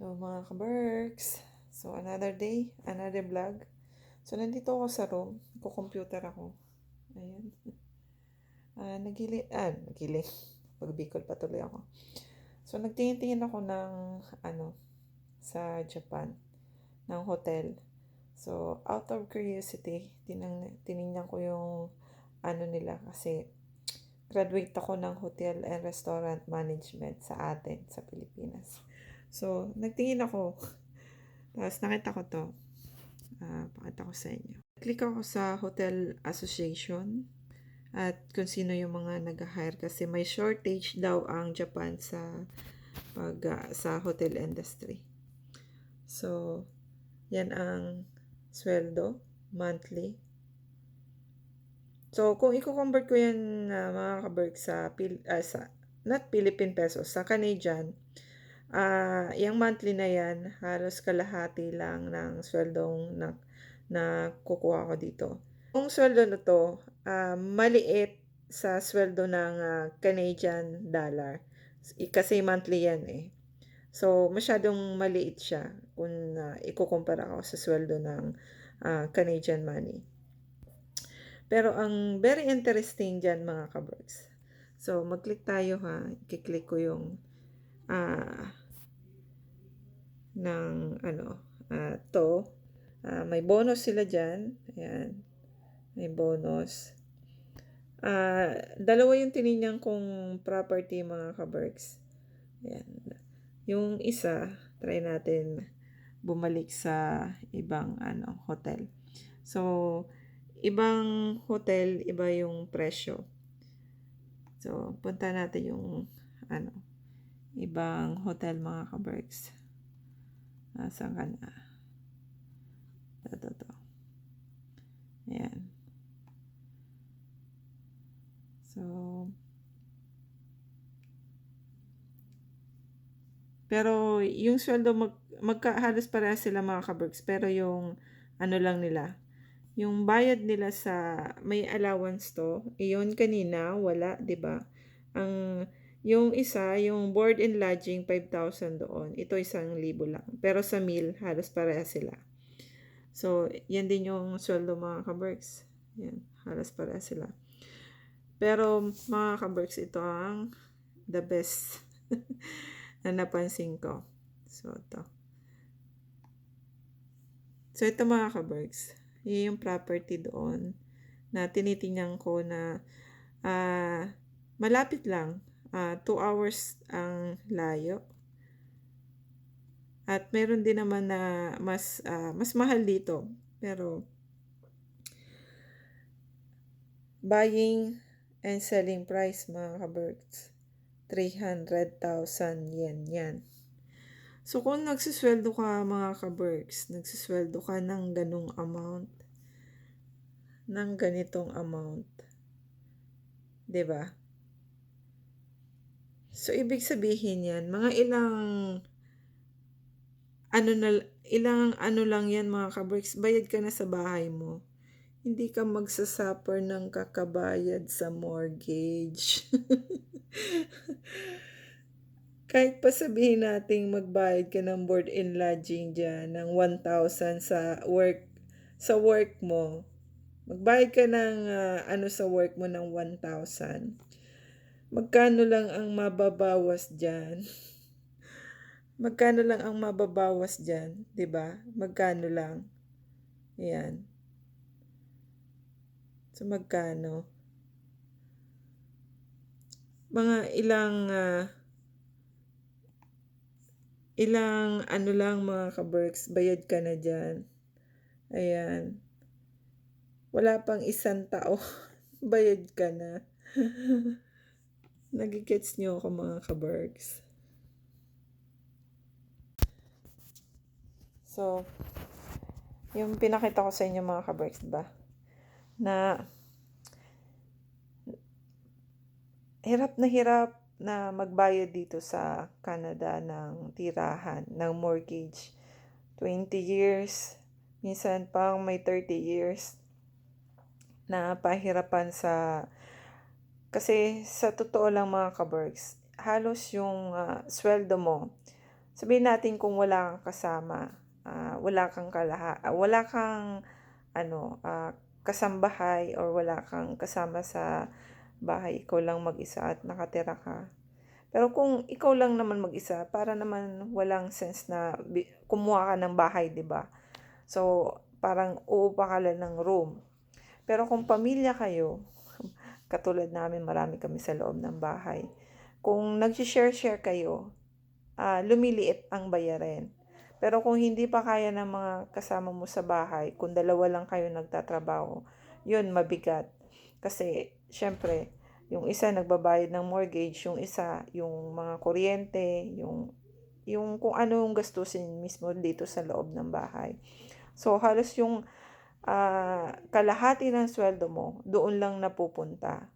So mga kaberks, so another day, another vlog. So nandito ako sa room, ko-computer ako. Ayan. Ah, nagili, ah, nagili. Pag Bicol patuloy ako. So nagtingin-tingin ako ng ano sa Japan ng hotel. So out of curiosity, tinang, tiningnan ko yung ano nila kasi graduate ako ng hotel and restaurant management sa atin sa Pilipinas. So, nagtingin ako. Tapos nakita ko to. Uh, pakita ko sa inyo. Click ako sa Hotel Association at kung sino yung mga nag-hire kasi may shortage daw ang Japan sa pag uh, sa hotel industry. So, yan ang sweldo monthly. So, kung i-convert ko yan uh, mga kaberg sa, uh, sa not Philippine pesos, sa Canadian, uh, yung monthly na yan, halos kalahati lang ng sweldong na, na kukuha ko dito. Yung sweldo na to, uh, maliit sa sweldo ng uh, Canadian dollar. Kasi monthly yan eh. So, masyadong maliit siya kung uh, ikukumpara ko sa sweldo ng uh, Canadian money. Pero ang very interesting dyan mga kabergs. So, mag-click tayo ha. Kiklik ko yung uh, ng ano, uh, to. Uh, may bonus sila dyan. Ayan. May bonus. Uh, dalawa yung tinignan kong property mga kabergs. Ayan. Yung isa, try natin bumalik sa ibang ano hotel. So, ibang hotel, iba yung presyo. So, punta natin yung ano, ibang hotel mga kabergs. Nasaan ka na? Ito, ito. Ayan. So, pero yung sweldo mag, magka, halos para sila mga kabergs. Pero yung ano lang nila, yung bayad nila sa may allowance to, iyon kanina wala, 'di ba? Ang yung isa, yung board and lodging 5,000 doon. Ito isang libo lang. Pero sa meal, halos pareha sila. So, yan din yung sweldo mga kaberks. Yan, halos pareha sila. Pero mga kaberks, ito ang the best na napansin ko. So, ito. So, ito mga kaberks. Yun yung property doon na tinitingnan ko na uh, malapit lang uh, 2 hours ang layo. At meron din naman na mas uh, mas mahal dito. Pero buying and selling price mga kaberts 300,000 yen yan. So kung nagsisweldo ka mga kaberks, nagsisweldo ka ng ganong amount, ng ganitong amount, 'di ba? So, ibig sabihin yan, mga ilang ano na, ilang ano lang yan mga kabricks, bayad ka na sa bahay mo. Hindi ka magsasuffer ng kakabayad sa mortgage. Kahit pa sabihin nating magbayad ka ng board and lodging dyan ng 1,000 sa work sa work mo. Magbayad ka ng uh, ano sa work mo ng 1,000 Magkano lang ang mababawas dyan? Magkano lang ang mababawas dyan? ba? Diba? Magkano lang? Ayan. So, magkano? Mga ilang uh, ilang ano lang mga kaberks, bayad ka na dyan. Ayan. Wala pang isang tao, bayad ka na. Nagigets niyo ako mga kabergs. So, yung pinakita ko sa inyo mga kabergs, ba? Na hirap na hirap na magbayad dito sa Canada ng tirahan, ng mortgage. 20 years, minsan pang may 30 years na pahirapan sa kasi sa totoo lang mga kabergs, halos yung uh, sweldo mo sabihin natin kung wala kang kasama, ah, wala kang kalaha, ah, wala kang ano, ah, kasambahay or wala kang kasama sa bahay, ikaw lang mag-isa at nakatira ka. Pero kung ikaw lang naman mag-isa, para naman walang sense na kumuha ka ng bahay, 'di ba? So, parang uupa ka lang ng room. Pero kung pamilya kayo, katulad namin, marami kami sa loob ng bahay. Kung nag-share-share kayo, ah, lumiliit ang bayarin. Pero kung hindi pa kaya ng mga kasama mo sa bahay, kung dalawa lang kayo nagtatrabaho, yun mabigat. Kasi, syempre, yung isa nagbabayad ng mortgage, yung isa, yung mga kuryente, yung, yung kung ano yung gastusin mismo dito sa loob ng bahay. So, halos yung ah, kalahati ng sweldo mo, doon lang napupunta.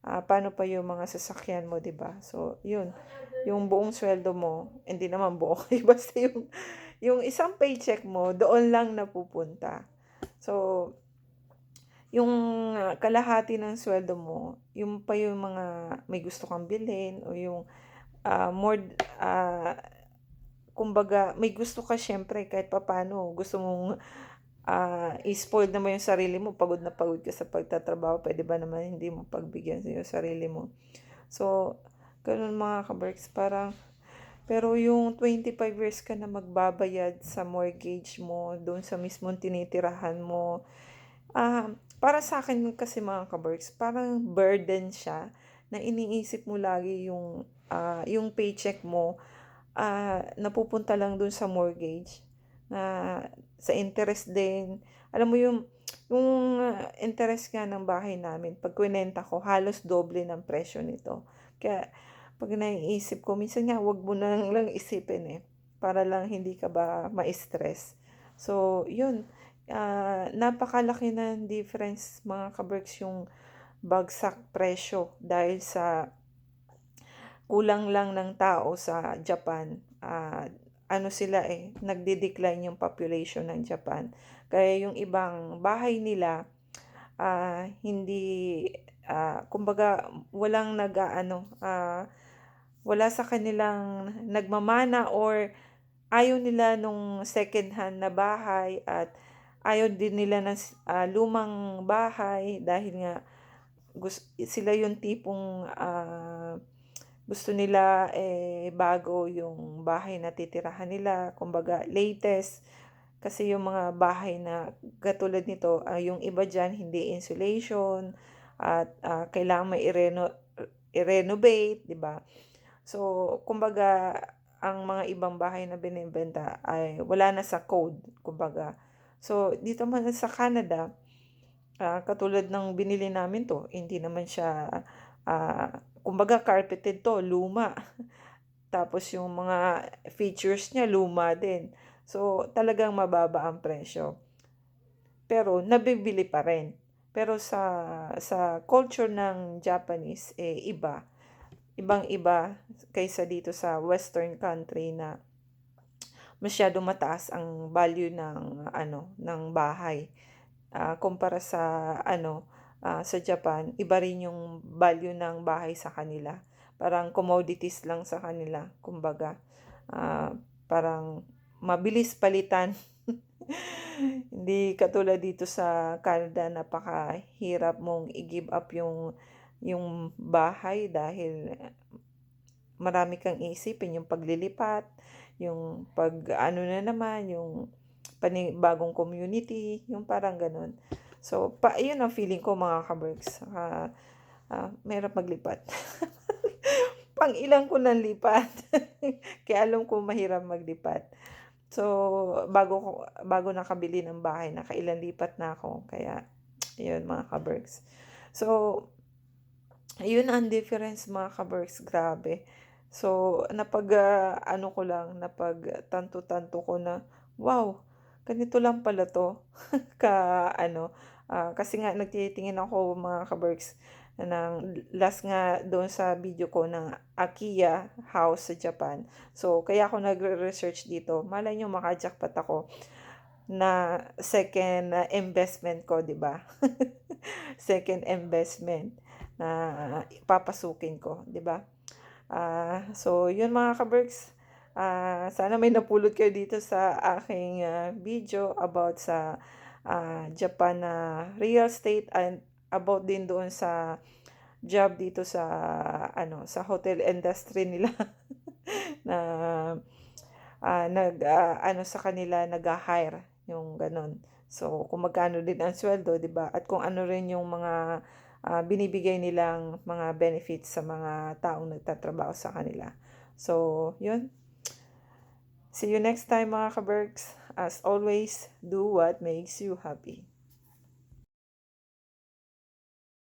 Ah, paano pa yung mga sasakyan mo, 'di ba? So, yun. Yung buong sweldo mo, hindi naman buo, basta yung yung isang paycheck mo, doon lang napupunta. So, yung ah, kalahati ng sweldo mo, yung pa yung mga may gusto kang bilhin o yung ah, more ah, kumbaga may gusto ka syempre kahit papaano gusto mong ah, i-spoil naman yung sarili mo, pagod na pagod ka sa pagtatrabaho, pwede ba naman hindi mo pagbigyan sa yung sarili mo. So, ganun mga kaberks, parang, pero yung 25 years ka na magbabayad sa mortgage mo, doon sa mismong tinitirahan mo, ah, para sa akin kasi mga kaberks, parang burden siya na iniisip mo lagi yung, ah, yung paycheck mo, ah, napupunta lang doon sa mortgage na sa interest din. Alam mo yung yung interest nga ng bahay namin, pag kwinenta ko, halos doble ng presyo nito. Kaya pag naiisip ko, minsan nga wag mo na lang isipin eh, para lang hindi ka ba ma-stress. So, yun, ah, napakalaki ng difference mga kaberks yung bagsak presyo dahil sa kulang lang ng tao sa Japan. Ah, ano sila eh, nagde-decline yung population ng Japan. Kaya yung ibang bahay nila, ah, hindi, ah, kumbaga, walang nag-ano, ah, wala sa kanilang nagmamana or ayaw nila nung second hand na bahay at ayaw din nila ng ah, lumang bahay dahil nga gus- sila yung tipong ah, gusto nila eh bago yung bahay na titirahan nila, kumbaga latest. Kasi yung mga bahay na katulad nito, ah, yung iba dyan hindi insulation at ah, kailangan may i-reno- i-renovate, 'di ba? So, kumbaga ang mga ibang bahay na binibenta ay wala na sa code, kumbaga. So, dito man sa Canada, ah, katulad ng binili namin 'to, hindi naman siya ah, kumbaga carpeted 'to, luma. Tapos yung mga features niya luma din. So, talagang mababa ang presyo. Pero nabibili pa rin. Pero sa sa culture ng Japanese eh iba. Ibang-iba kaysa dito sa western country na masyadong mataas ang value ng ano ng bahay. Ah, kumpara sa ano ah, sa Japan, iba rin yung value ng bahay sa kanila. Parang commodities lang sa kanila, kumbaga. Ah, parang mabilis palitan. Hindi katulad dito sa Canada, napakahirap mong i-give up yung yung bahay dahil marami kang isipin yung paglilipat, yung pag ano na naman, yung panibagong community, yung parang ganun. So, pa, yun ang feeling ko mga kaberks. Uh, uh, mahirap maglipat. Pang ilang ko nang lipat. Kaya alam ko mahirap maglipat. So, bago ko bago nakabili ng bahay, nakailan lipat na ako. Kaya, yun mga kaberks. So, yun ang difference mga kaberks. Grabe. So, napag, uh, ano ko lang, napag tanto-tanto ko na, wow, ganito lang pala to. ka, ano, uh, kasi nga nagtitingin ako mga kaberks ng last nga doon sa video ko ng Akiya house sa Japan. So, kaya ako nagre-research dito. Malay nyo makajackpot ako na second uh, investment ko, di ba? second investment na papasukin ko, di ba? Uh, so, yun mga kaberks. Ah, sana may napulot kayo dito sa aking ah, video about sa ah, Japan na real estate and about din doon sa job dito sa ano sa hotel industry nila na ah, nag ah, ano sa kanila nag-hire yung ganon. So kung magkano din ang sweldo, 'di ba? At kung ano rin yung mga ah, binibigay nilang mga benefits sa mga taong nagtatrabaho sa kanila. So, yun. See you next time mga ka-Berks. As always, do what makes you happy.